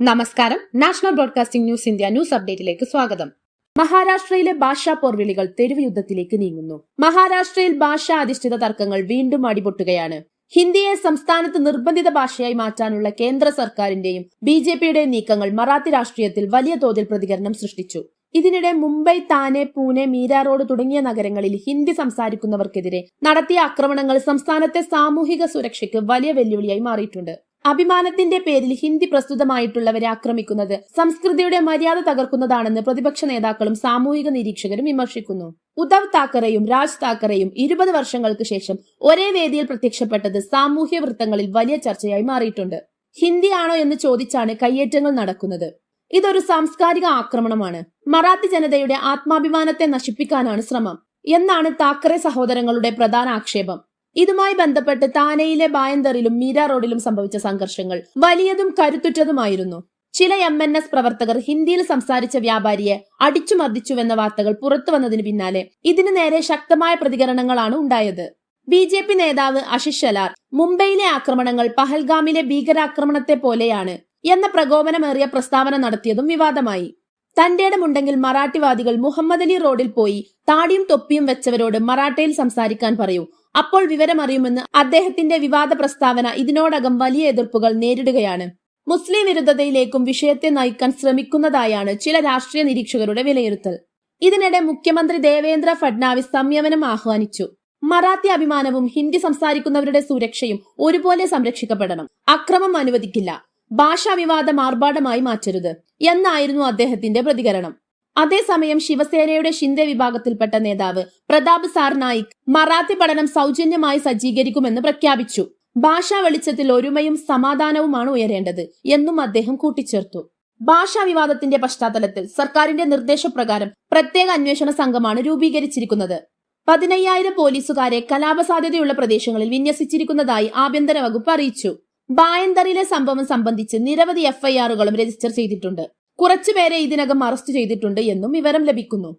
നമസ്കാരം. National broadcasting news India news അപ്ഡേറ്റിലേക്ക് സ്വാഗതം. മഹാരാഷ്ട്രയിലെ ഭാഷാ പോർവിളികൾ തെരുവ് യുദ്ധത്തിലേക്ക് നീങ്ങുന്നു. മഹാരാഷ്ട്രയിൽ ഭാഷാ അധിഷ്ഠിത തർക്കങ്ങൾ വീണ്ടും അടിപൊട്ടുകയാണ്. ഹിന്ദിയെ സംസ്ഥാനത്ത് നിർബന്ധിത ഭാഷയായി മാറ്റാനുള്ള കേന്ദ്ര സർക്കാരിന്റെയും ബി ജെ പിയുടെയും നീക്കങ്ങൾ മറാത്തി രാഷ്ട്രീയത്തിൽ വലിയ തോതിൽ പ്രതികരണം സൃഷ്ടിച്ചു. ഇതിനിടെ മുംബൈ താനെ പൂനെ മീര റോഡ് തുടങ്ങിയ നഗരങ്ങളിൽ ഹിന്ദി സംസാരിക്കുന്നവർക്കെതിരെ നടത്തിയ ആക്രമണങ്ങൾ സംസ്ഥാനത്തെ സാമൂഹിക സുരക്ഷയ്ക്ക് വലിയ വെല്ലുവിളിയായി മാറിയിട്ടുണ്ട്. അഭിമാനത്തിന്റെ പേരിൽ ഹിന്ദി പ്രസ്തുതമായിട്ടുള്ളവരെ ആക്രമിക്കുന്നത് സംസ്കൃതിയുടെ മര്യാദ തകർക്കുന്നതാണെന്ന് പ്രതിപക്ഷ നേതാക്കളും സാമൂഹിക നിരീക്ഷകരും വിമർശിക്കുന്നു. ഉദ്ധവ് താക്കറെയും രാജ് താക്കറെയും ഇരുപത് വർഷങ്ങൾക്ക് ശേഷം ഒരേ വേദിയിൽ പ്രത്യക്ഷപ്പെട്ടത് സാമൂഹ്യ വൃത്തങ്ങളിൽ വലിയ ചർച്ചയായി മാറിയിട്ടുണ്ട്. ഹിന്ദിയാണോ എന്ന് ചോദിച്ചാണ് കയ്യേറ്റങ്ങൾ നടക്കുന്നത്. ഇതൊരു സാംസ്കാരിക ആക്രമണമാണ്. മറാത്തി ജനതയുടെ ആത്മാഭിമാനത്തെ നശിപ്പിക്കാനാണ് ശ്രമം. എന്നാണ് താക്കറെ സഹോദരങ്ങളുടെ പ്രധാന ആക്ഷേപം. ഇതുമായി ബന്ധപ്പെട്ട് താനയിലെ ബായന്തറിലും മീര റോഡിലും സംഭവിച്ച സംഘർഷങ്ങൾ വലിയതും കരുത്തുറ്റതുമായിരുന്നു. ചില എം എൻ എസ് പ്രവർത്തകർ ഹിന്ദിയിൽ സംസാരിച്ച വ്യാപാരിയെ അടിച്ചു മർദ്ദിച്ചുവെന്ന വാർത്തകൾ പുറത്തു വന്നതിന് പിന്നാലെ ഇതിനു നേരെ ശക്തമായ പ്രതികരണങ്ങളാണ് ഉണ്ടായത്. ബി ജെ പി നേതാവ് അശിഷ് ശലാർ മുംബൈയിലെ ആക്രമണങ്ങൾ പഹൽഗാമിലെ ഭീകരാക്രമണത്തെ പോലെയാണ് എന്ന പ്രകോപനമേറിയ പ്രസ്താവന നടത്തിയതും വിവാദമായി. തന്റേടമുണ്ടെങ്കിൽ മറാഠിവാദികൾ മുഹമ്മദ് അലി റോഡിൽ പോയി താടിയും തൊപ്പിയും വെച്ചവരോട് മറാഠയിൽ സംസാരിക്കാൻ പറയൂ അപ്പോൾ വിവരമറിയുമെന്ന് അദ്ദേഹത്തിന്റെ വിവാദ പ്രസ്താവന ഇതിനോടകം വലിയ എതിർപ്പുകൾ നേരിടുകയാണ്. മുസ്ലിം വിരുദ്ധതയിലേക്കും വിഷയത്തെ നയിക്കാൻ ശ്രമിക്കുന്നതായാണ് ചില രാഷ്ട്രീയ നിരീക്ഷകരുടെ വിലയിരുത്തൽ. ഇതിനിടെ മുഖ്യമന്ത്രി ദേവേന്ദ്ര ഫഡ്നാവിസ് സംയമനം ആഹ്വാനിച്ചു. മറാത്തി അഭിമാനവും ഹിന്ദി സംസാരിക്കുന്നവരുടെ സുരക്ഷയും ഒരുപോലെ സംരക്ഷിക്കപ്പെടണം. അക്രമം അനുവദിക്കില്ല. ഭാഷാ വിവാദം ആർഭാടമായി മാറ്റരുത്. എന്നായിരുന്നു അദ്ദേഹത്തിന്റെ പ്രതികരണം. അതേസമയം ശിവസേനയുടെ ഷിൻഡെ വിഭാഗത്തിൽപ്പെട്ട നേതാവ് പ്രതാപ് സാർനായിക് മറാത്തി പഠനം സൗജന്യമായി സജ്ജീകരിക്കുമെന്ന് പ്രഖ്യാപിച്ചു. ഭാഷാ വെളിച്ചത്തിൽ ഒരുമയും സമാധാനവുമാണ് ഉയരേണ്ടത് എന്നും അദ്ദേഹം കൂട്ടിച്ചേർത്തു. ഭാഷാ വിവാദത്തിന്റെ പശ്ചാത്തലത്തിൽ സർക്കാരിന്റെ നിർദ്ദേശപ്രകാരം പ്രത്യേക അന്വേഷണ സംഘമാണ് രൂപീകരിച്ചിരിക്കുന്നത്. പതിനയ്യായിരം പോലീസുകാരെ കലാപസാധ്യതയുള്ള പ്രദേശങ്ങളിൽ വിന്യസിച്ചിരിക്കുന്നതായി ആഭ്യന്തര വകുപ്പ് അറിയിച്ചു. ബായന്തറിലെ സംഭവം സംബന്ധിച്ച് നിരവധി എഫ്ഐആറുകളും രജിസ്റ്റർ ചെയ്തിട്ടുണ്ട്. കുറച്ചുപേരെ ഇതിനകം അറസ്റ്റ് ചെയ്തിട്ടുണ്ട് എന്നും വിവരം ലഭിക്കുന്നു.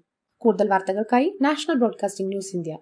കൂടുതൽ വാർത്തകൾക്കായി നാഷണൽ ബ്രോഡ്കാസ്റ്റിംഗ് ന്യൂസ് ഇന്ത്യ.